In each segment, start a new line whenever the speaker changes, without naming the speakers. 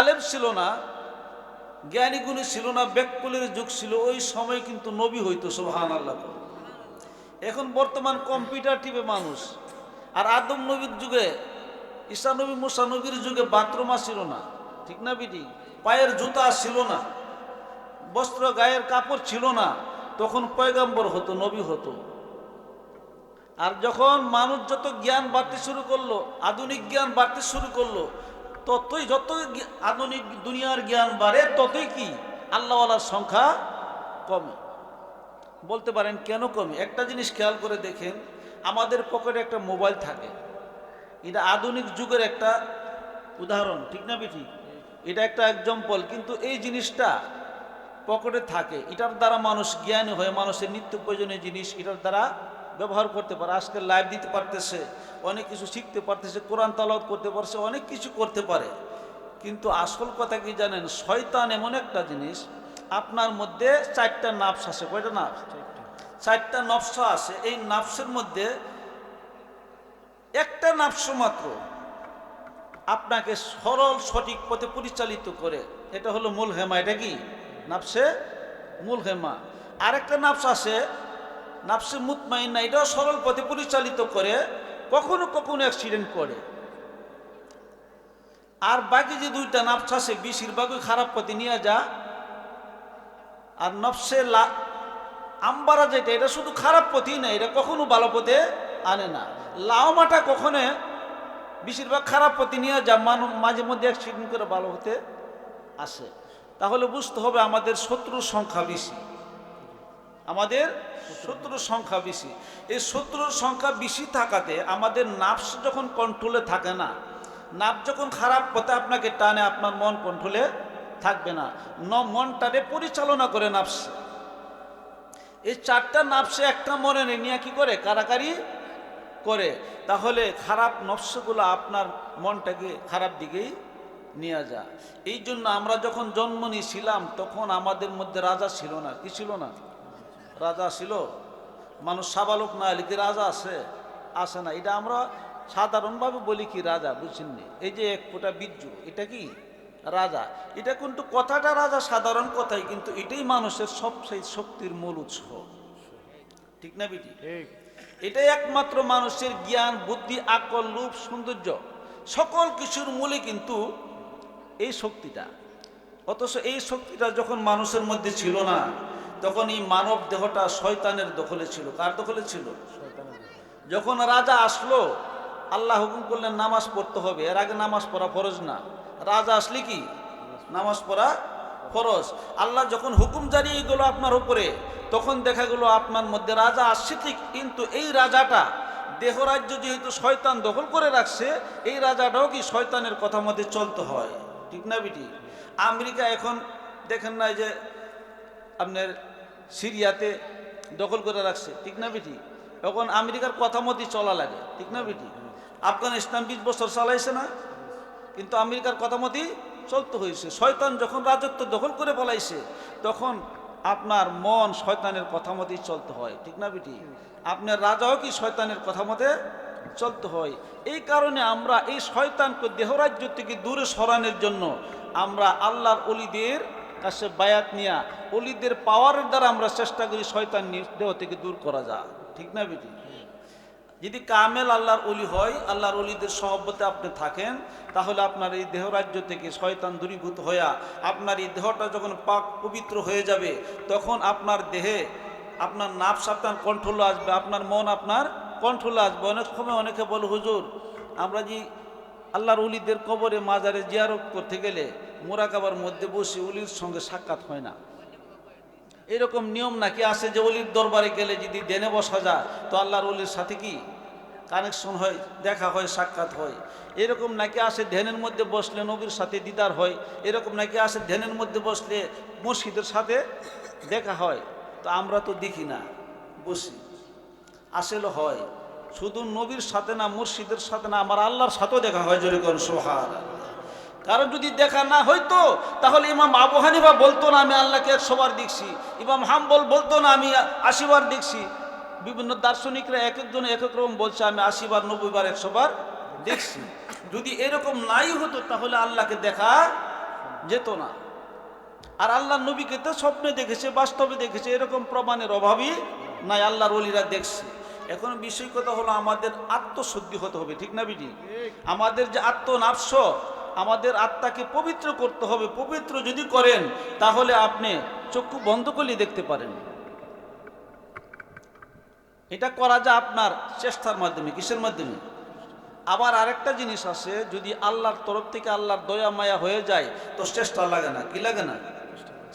আলেম ছিল না জ্ঞানী গুণী ছিল না ব্যাকুলের যুগ ছিল, ওই সময় কিন্তু নবী হইতো সোহান আল্লাহ এখন বর্তমান কম্পিউটার টিপে মানুষ। আর আদম নবীর যুগে ঈশা নবী, মুসা নবীর যুগে বাথরুমা ছিল না, ঠিক না বিটি? পায়ের জুতা ছিল না, বস্ত্র, গায়ের কাপড় ছিল না, তখন পয়গাম্বর হতো, নবী হতো। আর যখন মানুষ যত জ্ঞান বাড়তে শুরু করল, আধুনিক জ্ঞান বাড়তে শুরু করল ততই যত আধুনিক দুনিয়ার জ্ঞান বাড়ে, ততই কি? আল্লাহওয়ালার সংখ্যা কমে। বলতে পারেন, কেন কমে? একটা জিনিস খেয়াল করে দেখেন, আমাদের পকেটে একটা মোবাইল থাকে। এটা আধুনিক যুগের একটা উদাহরণ, ঠিক না বেঠি এটা একটা এক্সাম্পল কিন্তু এই জিনিসটা পকেটে থাকে। এটার দ্বারা মানুষ জ্ঞানী হয়ে, মানুষের নিত্য প্রয়োজনীয় জিনিস, এটার দ্বারা ব্যবহার করতে পারে আজকে লাইভ দিতে পারতেছে, অনেক কিছু শিখতে পারতেছে, কোরআন তালাত করতে পারছে, অনেক কিছু করতে পারে। কিন্তু আসল কথা কি জানেন, শয়তান এমন একটা জিনিস, আপনার মধ্যে চারটা নাফস আছে, কয়টা নাফস চারটা নফস আছে, এই নাফসের মধ্যে একটা নাফস মাত্র আপনাকে সরল, সঠিক পথে পরিচালিত করে। এটা হলো মূল হেমা এটা কি? নাফসে মূল হেমা আরেকটা নাফস আছে নাফসে মুতমাইন না, এটাও সরল পথে পরিচালিত করে, কখনো কখনো অ্যাক্সিডেন্ট করে। আর বাকি যে দুইটা নাফস আছে, বেশিরভাগই খারাপ পথে নিয়ে যা। আর নফসে লা আম্বারা যেটা, এটা শুধু খারাপ পথেই না, এটা কখনো ভালো পথে আনে না। লাওমাটা কখনো বেশিরভাগ খারাপ পথে নিয়ে যা মানুষ মাঝে মধ্যে অ্যাক্সিডেন্ট করে ভালো হতে আসে। তাহলে বুঝতে হবে আমাদের শত্রুর সংখ্যা বেশি। আমাদের শত্রুর সংখ্যা বেশি। এই শত্রুর সংখ্যা বেশি থাকাতে আমাদের নাফস যখন কন্ট্রোলে থাকে না নাফ যখন খারাপ পথে আপনাকে টানে, আপনার মন কন্ট্রোলে থাকবে না। ন মনটারে পরিচালনা করে নাফস। এই চারটা নাফসে একটা মনে নিয়ে কি করে? কারাকারি করে। তাহলে খারাপ নফসগুলো আপনার মনটাকে খারাপ দিকেই নিয়ে যা এই জন্য আমরা যখন জন্ম নিয়েছিলাম, তখন আমাদের মধ্যে রাজা ছিল না। কি ছিল না? রাজা ছিল। মানুষ সাবালক না হলে কি রাজা আছে আসে না। এটা আমরা সাধারণভাবে বলি কি রাজা বুঝছেননি? এই যে এক ফোঁটা বীর্য এটা কি? রাজা। এটা কিন্তু কথাটা রাজা সাধারণ কথাই কিন্তু এটাই মানুষের সবচেয়ে শক্তির মূল উৎস। ঠিক না বিটি? এটাই একমাত্র মানুষের জ্ঞান বুদ্ধি আকল রূপ সৌন্দর্য সকল কিছুর মূলে কিন্তু এই শক্তিটা। অথচ এই শক্তিটা যখন মানুষের মধ্যে ছিল না তখন এই মানব দেহটা শয়তানের দখলে ছিল। কার দখলে ছিল? যখন রাজা আসলো আল্লাহ হুকুম করলেন নামাজ পড়তে হবে। এর আগে নামাজ পড়া ফরজ না। রাজা আসলে কি? নামাজ পড়া ফরজ। আল্লাহ যখন হুকুম জারি গেল আপনার উপরে তখন দেখা গেল আপনার মধ্যে রাজা আসছে ঠিক কিন্তু এই রাজাটা দেহরাজ্য যেহেতু শয়তান দখল করে রাখছে এই রাজাটাও কি শয়তানের কথা মধ্যে চলতে হয়? ঠিক না বিটি? আমেরিকা এখন দেখেন না যে আপনার সিরিয়াতে দখল করে রাখছে, ঠিক না বেটি? এখন আমেরিকার কথা মতোই চলা লাগে, ঠিক না বেটি? আফগানিস্তান বিশ বছর চালাইছে না, কিন্তু আমেরিকার কথা মতোই চলতে হয়েছে। শয়তান যখন রাজত্ব দখল করে বলাইছে তখন আপনার মন শয়তানের কথা মতোই চলতে হয়, ঠিক না বেটি? আপনার রাজাও কি শয়তানের কথা মতে চলতে হয়? এই কারণে আমরা এই শয়তানকে দেহরাজ্য থেকে দূরে সরানোর জন্য আমরা আল্লাহর অলিদের কাছে বায়াত নিয়া অলিদের পাওয়ারের দ্বারা আমরা চেষ্টা করি শয়তান দেহ থেকে দূর করা যা ঠিক না বেটি? যদি কামেল আল্লাহর অলি হয়, আল্লাহর অলিদের সহবতে আপনি থাকেন, তাহলে আপনার এই দেহরাজ্য থেকে শয়তান দূরীভূত হইয়া আপনার এই দেহটা যখন পাক পবিত্র হয়ে যাবে, তখন আপনার দেহে আপনার নাফস আপনার কন্ট্রোলে আসবে, আপনার মন আপনার কন্ট্রোলে আসবে। অনেক সময় অনেকে বলে, হুজুর, আমরা যে আল্লাহর উলিদের কবরে মাজারে জিয়ারত করতে গেলে মোরাকাবার মধ্যে বসে উলির সঙ্গে সাক্ষাৎ হয় না। এরকম নিয়ম নাকি আছে যে অলির দরবারে গেলে যদি দেনে বসা যায়, তো আল্লাহর অলির সাথে কি কানেকশন হয়, দেখা হয়, সাক্ষাৎ হয়? এরকম নাকি আসে ধ্যানের মধ্যে বসলে নবীর সাথে দিদার হয়? এরকম নাকি আসে ধ্যানের মধ্যে বসলে মসজিদের সাথে দেখা হয়? তো আমরা তো দেখি না, বসি। আসলে হয়, শুধু নবীর সাথে না মুর্শিদের সাথে না আমার আল্লাহর সাথেও দেখা হয়, জোরে কর সোহার কারণ যদি দেখা না হইতো, তাহলে ইমাম আবু হানিফা বলতো না, আমি আল্লাহকে একশোবার দেখছি। ইমাম হাম্বল বলতো না, আমি আশিবার দেখছি। বিভিন্ন দার্শনিকরা এক একজন এক এক রকম বলছে, আমি আশিবার, নব্বইবার, একশোবার দেখছি। যদি এরকম নাই হতো, তাহলে আল্লাহকে দেখা যেত না। আর আল্লাহ নবীকে তো স্বপ্নে দেখেছে, বাস্তবে দেখেছে, এরকম প্রমাণের অভাবই নাই, আল্লাহর অলিরা দেখছে। এখন বিষয় কথা হলো, আমাদের আত্মশুদ্ধি হতে হবে, ঠিক না, বিটি? আমাদের যে আত্মনাফস আমাদের আত্মাকে পবিত্র করতে হবে। পবিত্র যদি করেন, তাহলে আপনি চক্ষু বন্ধ করলে দেখতে পারেন। এটা করা যায় আপনার চেষ্টার মাধ্যমে, কিসের মাধ্যমে? আবার আরেকটা জিনিস আছে, যদি আল্লাহর তরফ থেকে আল্লাহর দয়া, মায়া হয়ে যায়, তো চেষ্টা লাগে না। কি লাগে না?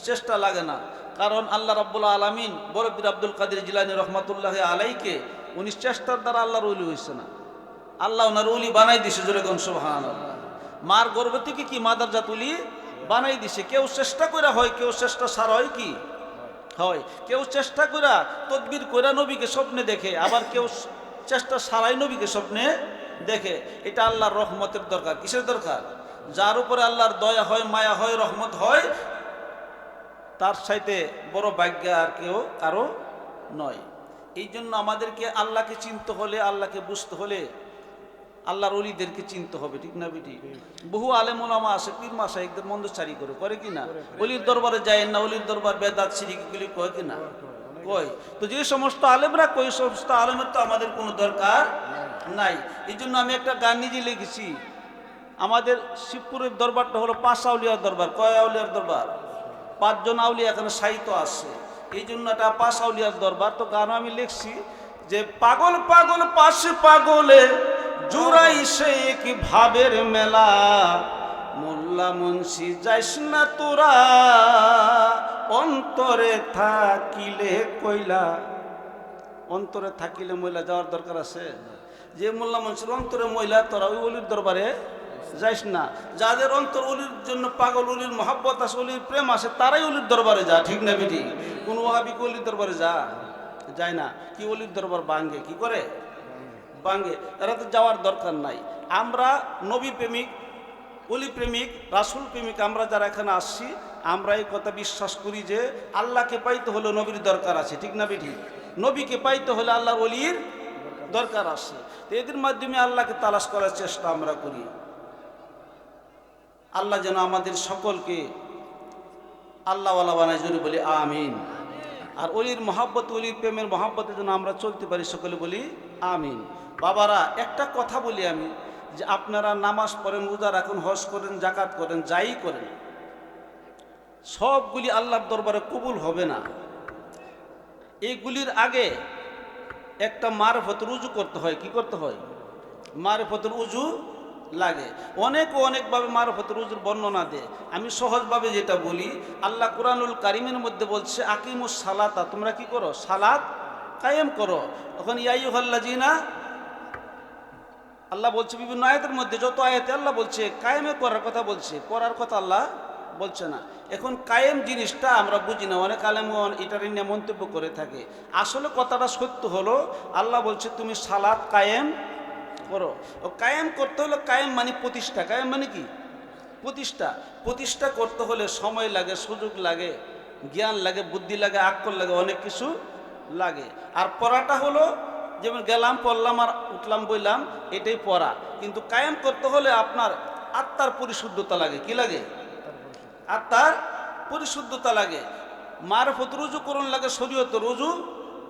চেষ্টা লাগে না। কারণ আল্লাহ রাব্বুল আলমিন বরফির আব্দুল কাদের জিলানি রহমতুল্লাহ আলাইকে, উনি চেষ্টার দ্বারা আল্লাহর উলি হয়েছে না। আল্লাহ ওনার উলি বানাই দিছে জোরে গন সুবহান মার গর্ভ থেকে কি মাদার জাত উলি বানাই দিছে। কেউ চেষ্টা করে হয়, কেউ চেষ্টা সার হয় কি? হয়। কেউ চেষ্টা করা তদবির কইরা নবীকে স্বপ্নে দেখে, আবার কেউ চেষ্টা সারাই নবীকে স্বপ্নে দেখে। এটা আল্লাহর রহমতের দরকার। কিসের দরকার? যার উপরে আল্লাহর দয়া হয়, মায়া হয়, রহমত হয়, তার সাইতে বড় ভাগ্য আর কেউ কারও নয়। এই জন্য আমাদেরকে আল্লাহকে চিনতে হলে, আল্লাহকে বুঝতে হলে আল্লাহর অলিদেরকে চিনতে হবে ঠিক না বেটি? বহু আলেম ওলামা আছে পীর মাসা একদম মন্দচারি করে করে কি না? অলির দরবারে যায় না অলির দরবার বেদাত সিরিকগুলি কয় কি না? কয় তো যে সমস্ত আলেমরা কই সমস্ত আলেমের তো আমাদের কোনো দরকার নাই। এই জন্য আমি একটা গান নিজে লিখেছি। আমাদের শিবপুরের দরবারটা হলো পাঁচ আউলিয়ার দরবার। কয় আউলিয়ার দরবার? পাঁচজন আউলিয়া এখানে সাহিত্য আছে। এই জন্য একটা পাঁচ আউলিয়ার দরবার। তো গানও আমি লিখছি যে পাগল পাগল পাশে পাগলে সে এক ভাবের মেলা। মোল্লা মুন্সি যাইস না তোরা, অন্তরে থাকিলে কইলা। অন্তরে থাকিলে মহিলা যাওয়ার দরকার আছে? যে মোল্লা মুন্সির অন্তরে মহিলা, তোরা ওই অলির দরবারে যাইস না। যাদের অন্তর অলির জন্য পাগল, অলির মহাব্বত আছে, অলির প্রেম আছে, তারাই অলির দরবারে যা, ঠিক না বেটি? কোন ওহাবিকে অলির দরবারে যা? যায় না। কি অলির দরবার বাঙ্গে কি করে? বাঙ্গে এরা তো যাওয়ার দরকার নাই। আমরা নবী প্রেমিক অলি প্রেমিক, রাসুল প্রেমিক, আমরা যারা এখানে আসছি, আমরা এই কথা বিশ্বাস করি যে আল্লাহকে পাইতে হলে নবীর দরকার আছে, ঠিক না বেটি নবীকে পাইতে হলে আল্লাহর অলির দরকার আছে। তো এদের মাধ্যমে আল্লাহকে তালাশ করার চেষ্টা আমরা করি। আল্লাহ যেন আমাদের সকলকে আল্লাহওয়ালা বানায় জন্য বলি আমিন। আর অলির মহাব্বত অলির প্রেমের মহাব্বতে যেন আমরা চলতে পারি, সকলে বলি আমিন। বাবারা, একটা কথা বলি আমি, যে আপনারা নামাজ পড়েন, রোজা রাখুন, হজ করেন জাকাত করেন, যাই করেন, সবগুলি আল্লাহর দরবারে কবুল হবে না। এইগুলির আগে একটা মারফত রুজু করতে হয়। কি করতে হয়? মারফতের উজু লাগে। অনেক অনেকভাবে মারফতের উজুর বর্ণনা দেয়। আমি সহজভাবে যেটা বলি, আল্লাহ কোরআনুল কারিমের মধ্যে বলছে, আকিমুস সালাতা, তোমরা কি করো? সালাত কায়েম করো। তখন ইয়াই হল্লা জিনা আল্লাহ বলছে বিভিন্ন আয়াতের মধ্যে, যত আয়াতে আল্লাহ বলছে, কায়েমে করার কথা বলছে, করার কথা আল্লাহ বলছে না। এখন কায়েম জিনিসটা আমরা বুঝি না, অনেক আলেম এটার নিয়ে মন্তব্য করে থাকে। আসলে কথাটা সত্য হলো, আল্লাহ বলছে তুমি সালাত কায়েম করো। ও কায়েম করতে হলে কায়েম মানে প্রতিষ্ঠা। কায়েম মানে কি? প্রতিষ্ঠা। প্রতিষ্ঠা করতে হলে সময় লাগে, সুযোগ লাগে, জ্ঞান লাগে, বুদ্ধি লাগে, আক্কল লাগে, অনেক কিছু লাগে। আর পড়াটা হলো, যেমন গেলাম, পড়লাম আর উঠলাম, বইলাম, এটাই পড়া। কিন্তু কায়েম করতে হলে আপনার আত্মার পরিশুদ্ধতা লাগে। কি লাগে? আত্মার পরিশুদ্ধতা লাগে। মার রুজু করুন লাগে, শরীয়ত রুজু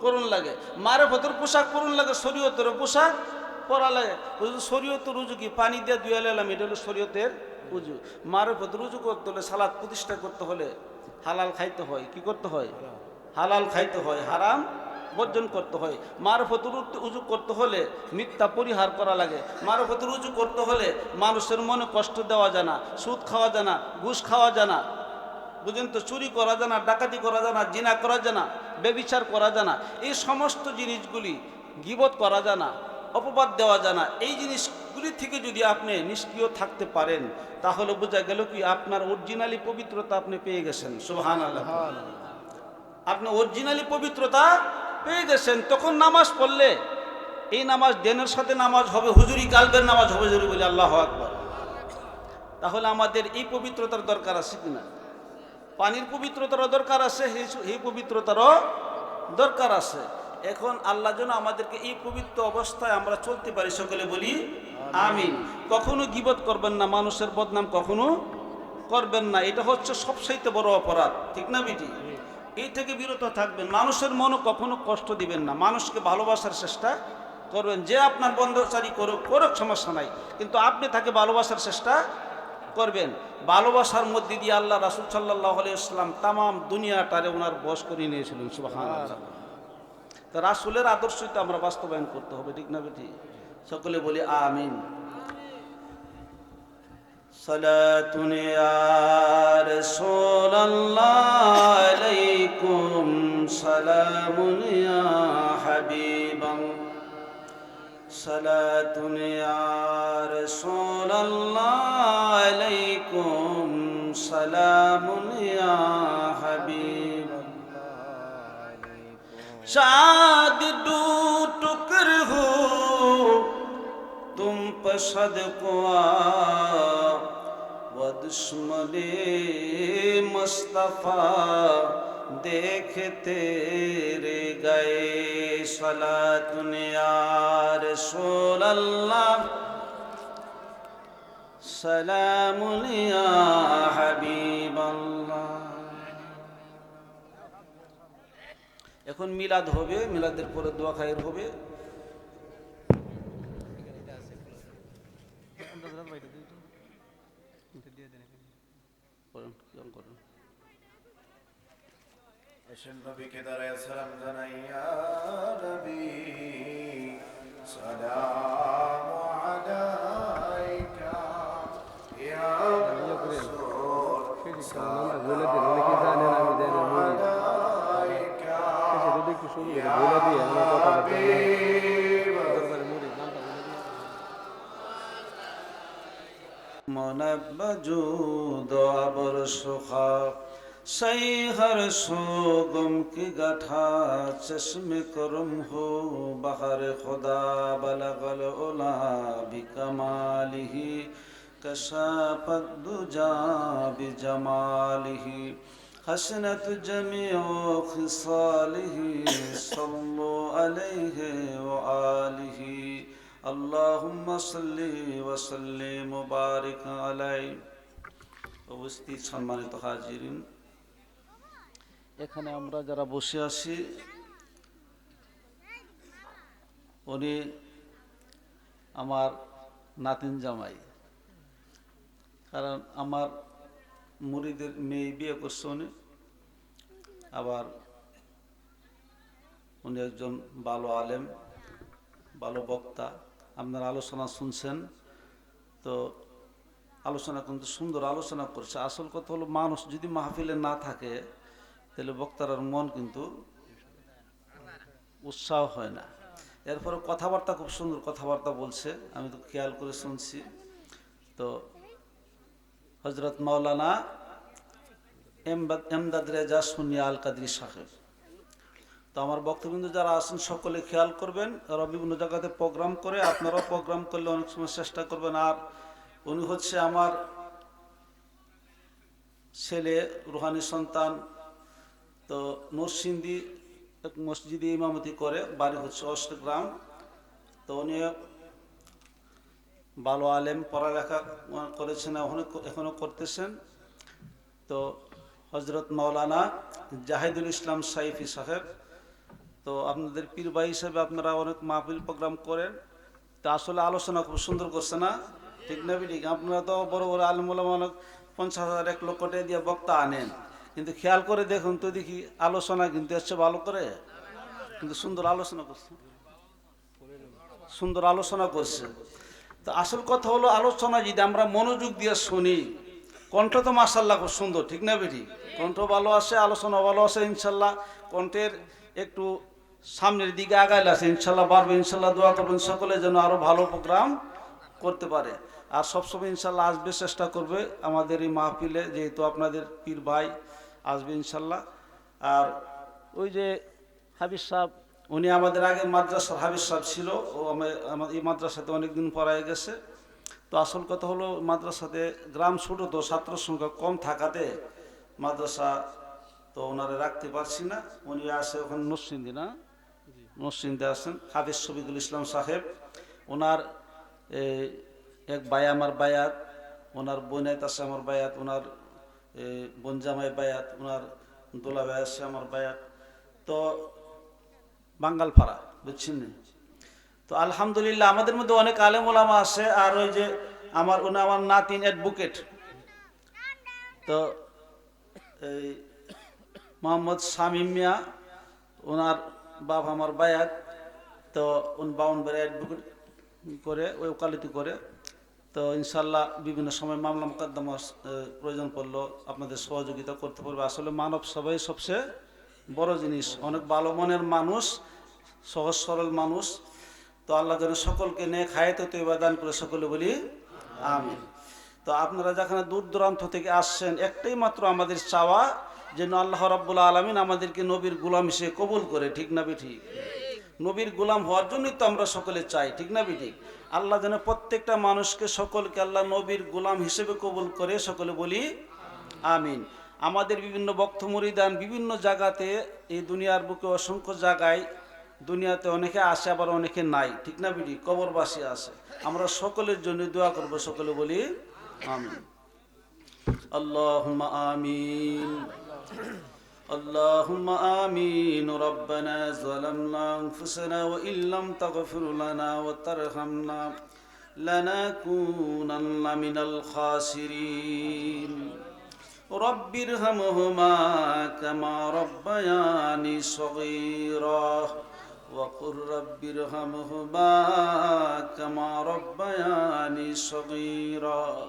করুন লাগে। মারে ফতর পোশাক করুন লাগে, শরীয়তের পোশাক পরা লাগে। শরীয়ত রুজু কি? পানি দিয়ে ধুয়ে এলাম এটা হলো শরীয়তের রুজু। মারে ফত রুজু করতে হলে সালাদ প্রতিষ্ঠা করতে হলে হালাল খাইতে হয়। কি করতে হয়? হালাল খাইতে হয়, হারাম বর্জন করতে হয়। মারফতুর উজু করতে হলে মিথ্যা পরিহার করা লাগে। মারফতুর উজু করতে হলে মানুষের মনে কষ্ট দেওয়া যায় না, সুদ খাওয়া জানা ঘুষ খাওয়া জানা বুঝেন তো? চুরি করা জানা ডাকাতি করা জানা জিনা করা যায় না বেবিচার করা জানা এই সমস্ত জিনিসগুলি গিবত করা যায় না, অপবাদ দেওয়া যায় না। এই জিনিসগুলি থেকে যদি আপনি নিষ্ক্রিয় থাকতে পারেন, তাহলে বোঝা গেল কি আপনার অরিজিনালি পবিত্রতা আপনি পেয়ে গেছেন। সুহান আল্লাহ আপনি অরিজিনালি পবিত্রতা পেয়ে গেছেন তখন নামাজ পড়লে এই নামাজ দেনের সাথে নামাজ হবে হুজুরি কালবের নামাজ হবে জরুরি বলে আল্লাহ আকবর। তাহলে আমাদের এই পবিত্রতার দরকার আছে কিনা? পানির পবিত্রতারও দরকার আছে এই- পবিত্রতারও দরকার আছে। এখন আল্লাহ যেন আমাদেরকে এই পবিত্র অবস্থায় আমরা চলতে পারি সকলে বলি আমিন। কখনো গিবত করবেন না মানুষের বদনাম কখনো করবেন না। এটা হচ্ছে সবচাইতে বড় অপরাধ ঠিক না বিটি? এই থেকে বিরত থাকবেন। মানুষের মনে কখনো কষ্ট দিবেন না। মানুষকে ভালোবাসার চেষ্টা করবেন। যে আপনার বন্ধচারী করুক করুক, সমস্যা নাই। কিন্তু আপনি তাকে ভালোবাসার চেষ্টা করবেন। ভালোবাসার মধ্যে দিয়ে আল্লাহ রাসুল সাল্লাহ ইসলাম তাম দুনিয়াটারে ওনার বস করে নিয়েছিলেন সুবাহান তো রাসুলের আদর্শই তো আমরা বাস্তবায়ন করতে হবে, ঠিক না বেটি? সকলে বলি, আমিন। صلاة يا رسول الله عليكم. سلام يا حبيب صلاة يا رسول الله عليكم. سلام يا حبيب شاد دو ٹکر ہو সদকুয়দুশ্মনে মুস্তফা দেখতে রে গে সলা দুনিয়ার সোল্লা সলামুনিয়া হবিবল্লা এখন মিলাদ হবে মিলাদের পরে দোয়া খায়ের হবে। করেন, কিরম করেন?
এসেন নবীকে দাঁড়ায় সালাম জানাই ইয়া নবী সালাম আলাইকা ইয়া রাসূল সালাম
বলে দিন আমি জানি
আলাইকা
যদি একটু শুরু করে বলে দিয়ে
منبجود ابر سخا سی ہر سو گم کی گٹھا چشم کرم ہو بہر خدا بلغ العلا بکمالہ کشاف الدجا بجمالہ حسنت جميع خصاله صلوا عليه وآله اللهم صل وسلم وبارك عليه উপস্থিত সম্মানিত হাজিরিন এখানে আমরা যারা বসে আছি উনি আমার নাতিন জামাই কারণ আমার মুড়িদের মেয়ে বিয়ে করছে উনি আবার উনি একজন ভালো আলেম ভালো বক্তা আপনার আলোচনা শুনছেন, তো আলোচনা কিন্তু সুন্দর আলোচনা করছে। আসল কথা হলো, মানুষ যদি মাহফিলে না থাকে, তাহলে বক্তার মন কিন্তু উৎসাহ হয় না। এরপরে কথাবার্তা খুব সুন্দর কথাবার্তা বলছে, আমি তো খেয়াল করে শুনছি। তো হজরত মাওলানা এমদাদ রেজা সুনিয়া আল কাদরি সাহেব। তো আমার বক্তবিন্দু যারা আছেন, সকলে খেয়াল করবেন। ওরা বিভিন্ন জায়গাতে প্রোগ্রাম করে, আপনারাও প্রোগ্রাম করলে অনেক সময় চেষ্টা করবেন। আর উনি হচ্ছে আমার ছেলে, রুহানি সন্তান। তো নরসিংদী এক মসজিদে ইমামতি করে, বাড়ি হচ্ছে অষ্টগ্রাম। তো উনি ভালো আলেম, পড়ালেখা করেছেন, এখনও এখনও করতেছেন। তো হজরত মাওলানা জাহিদুল ইসলাম সাইফি সাহেব তো আপনাদের পীর ভাই হিসেবে আপনারা অনেক মাহফিল প্রোগ্রাম করেন। তো আসলে আলোচনা খুব সুন্দর করছে না? ঠিক না ঠিক আপনারা তো বড় বড় আলমুলাম অনেক পঞ্চাশ হাজার, এক লক্ষ টাকা দিয়ে বক্তা আনেন। কিন্তু খেয়াল করে দেখুন তো দেখি আলোচনা কিন্তু এসছে ভালো করে। কিন্তু সুন্দর আলোচনা করছে। সুন্দর আলোচনা করছে। তো আসল কথা হলো আলোচনা যদি আমরা মনোযোগ দিয়ে শুনি, কণ্ঠ তো মাসাল্লাহ খুব সুন্দর, ঠিক না বেটি কণ্ঠ ভালো আছে, আলোচনা ভালো আছে ইনশাল্লাহ কণ্ঠের একটু সামনের দিকে আগাইলে আছে, ইনশাল্লাহ পারবে ইনশাল্লাহ দোয়া করবেন সকলে যেন আরও ভালো প্রোগ্রাম করতে পারে। আর সবসময় ইনশাল্লাহ আসবে, চেষ্টা করবে আমাদের এই মাহফিলে, যেহেতু আপনাদের পীর ভাই আসবে ইনশাল্লাহ। আর ওই যে হাবিজ সাহেব, উনি আমাদের আগে মাদ্রাসার হাবিজ সাহেব ছিল, ও আমা- আমার এই মাদ্রাসাতে অনেকদিন পড়ায় গেছে। তো আসল কথা হলো, মাদ্রাসাতে গ্রাম ছোট তো ছাত্র সংখ্যা কম থাকাতে মাদ্রাসা তো ওনারা রাখতে পারছি না। উনি আসে ওখানে নরসিংদী, না? নরসিংদী আছেন হাফিজ শফিকুল ইসলাম সাহেব। ওনার এক বায়া আমার বায়াত ওনার বোনায়ত আছে আমার বায়াত ওনার এ, বোন জামাই বায়াত ওনার দোলা ভাই আছে আমার বায়াত। তো বাঙ্গাল পাড়া বুঝছেন তো আলহামদুলিল্লাহ আমাদের মধ্যে অনেক আলেম ওলামা আছে আর ওই যে আমার উনি আমার নাতিন অ্যাডভোকেট তো এই মোহাম্মদ শামীম মিয়া ওনার বাপ আমার বায়াত, তো উনি বাউন বেড়ে করে, ওই ওকালতি করে। তো ইনশাল্লাহ বিভিন্ন সময় মামলা মোকদ্দমা প্রয়োজন পড়ল, আপনাদের সহযোগিতা করতে পারবে। আসলে মানব সবাই সবচেয়ে বড় জিনিস। অনেক ভালো মনের মানুষ, সহজ সরল মানুষ। তো আল্লাহ যেন সকলকে নিয়ে খায়তে তৈবা দান করে সকলে বলি, আমিন। তো আপনারা যেখানে দূর দূরান্ত থেকে আসছেন একটাই মাত্র আমাদের চাওয়া যেন আল্লাহ রাব্বুল আলমিন আমাদেরকে নবীর গুলাম হিসেবে কবুল করে, ঠিক না ঠিক নবীর গুলাম হওয়ার জন্যই তো আমরা সকলে চাই, ঠিক না ঠিক আল্লাহ যেন প্রত্যেকটা মানুষকে সকলকে আল্লাহ নবীর গুলাম হিসেবে কবুল করে, সকলে বলি, আমিন। আমাদের বিভিন্ন বক্ত মরিদান বিভিন্ন জায়গাতে এই দুনিয়ার বুকে অসংখ্য জায়গায়, দুনিয়াতে অনেকে আসে, আবার অনেকে নাই, ঠিক না বিডি কবরবাসী আছে। আমরা সকলের জন্য দোয়া করব, সকলে বলি, আমিন। আল্লাহুম্মা আমিন। اللهم آمين ربنا ظلمنا أنفسنا وإن لم تغفر لنا وترحمنا لنكونن من الخاسرين رب ارحمهما كما ربياني صغيرا وقل رب ارحمهما كما ربياني صغيرا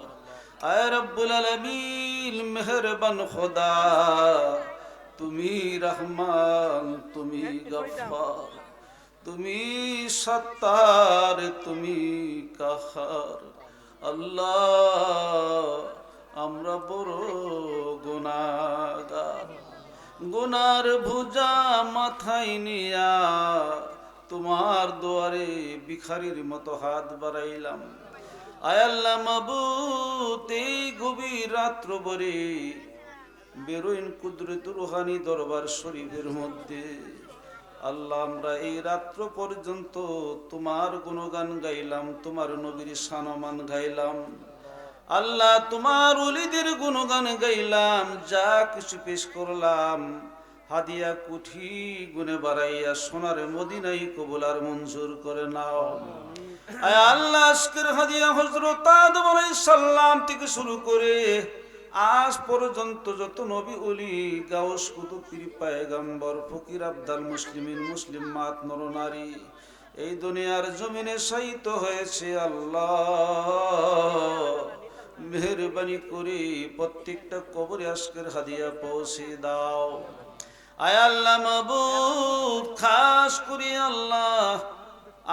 আয় রব্বুল মেহরবান খোদা। তুমি রহমান, তুমি গফার তুমি সত্তার, তুমি কাহার আল্লাহ, আমরা বড় গুণাগার গুনার ভুজা মাথায় নিয়া তোমার দুয়ারে ভিখারির মতো হাত বাড়াইলাম। আয়াল্লাহ মাবুত এই গভীর রাত্র বরে বেরোইন কুদরত রুহানি দরবার শরীফের মধ্যে। আল্লাহ, আমরা এই রাত্র পর্যন্ত তোমার গুণগান গাইলাম, তোমার নবীর সানমান গাইলাম। আল্লাহ, তোমার অলিদের গুণগান গাইলাম, যা কিছু পেশ করলাম। হাদিয়া কুঠি গুনে বাড়াইয়া সোনার মদিনাই কবুলার মঞ্জুর করে নাও। হাদিয়া থেকে শুরু করে আজ পর্যন্ত যত নবী মুসলিম মাত এই দুনিয়ার জমিনে সাহিত্য হয়েছে আল্লাহ। মেহরবানি করে প্রত্যেকটা কবরে আজকের হাদিয়া পৌঁছে দাও। আয় আল্লাহ মাবুদ, খাস করি আল্লাহ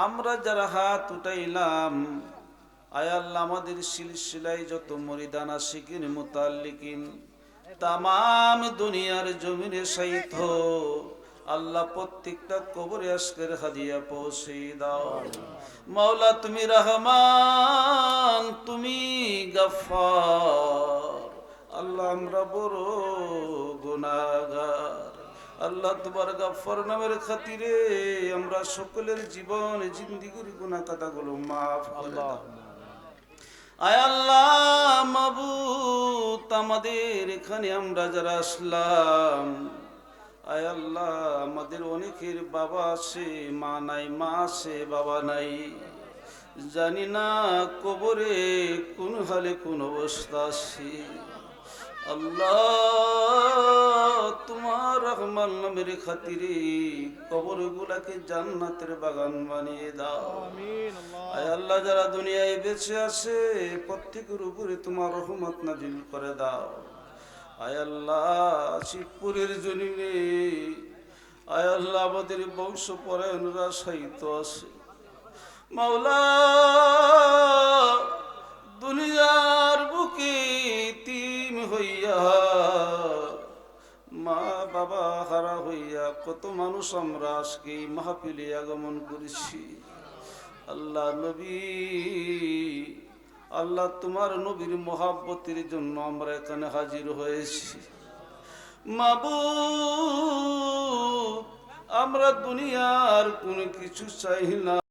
আমরা যারা হাত উঠাইলাম, আয় আল্লাহ আমাদের সিলসিলাই যত মরিদানা আশিকিন, মুতাল্লিকিন, তামাম দুনিয়ার জমিনে সাইথ আল্লাহ প্রত্যেকটা কবরে আজকের হাদিয়া পৌঁছে দাও। মাওলা, তুমি রহমান, তুমি গফার আল্লাহ, আমরা বড় গুনাগার আল্লাহ তোমার গাফর নামের খাতিরে আমরা সকলের জীবন জিন্দিগির গুনা কাটাগুলো মাফ আল্লাহ আয় আল্লাহ মাবুত আমাদের এখানে আমরা যারা আসলাম আয় আল্লাহ আমাদের অনেকের বাবা আছে মা নাই মা আছে বাবা নাই। জানি না কবরে কোন হালে কোন অবস্থা আছে। আল্লাহ তোমার রহমান নামের খাতিরে কবর গুলাকে জান্নাতের বাগান বানিয়ে দাও। আয় আল্লাহ যারা দুনিয়ায় বেঁচে আছে প্রত্যেকের উপরে তোমার রহমত নাজিল করে দাও। আয় আল্লাহ শিবপুরের জমিনে আয় আল্লাহ আমাদের বংশ পরায়ণরা সাহিত্য আছে। মাওলা তিম হইয়া, মা বাবা হারা হইয়া কত মানুষ আমরা আজকে মাহফিলে আগমন করেছি। আল্লাহ নবী, আল্লাহ তোমার নবীর মহাব্বতের জন্য আমরা এখানে হাজির হয়েছি। মাবু আমরা দুনিয়ার কোনো কিছু চাই না।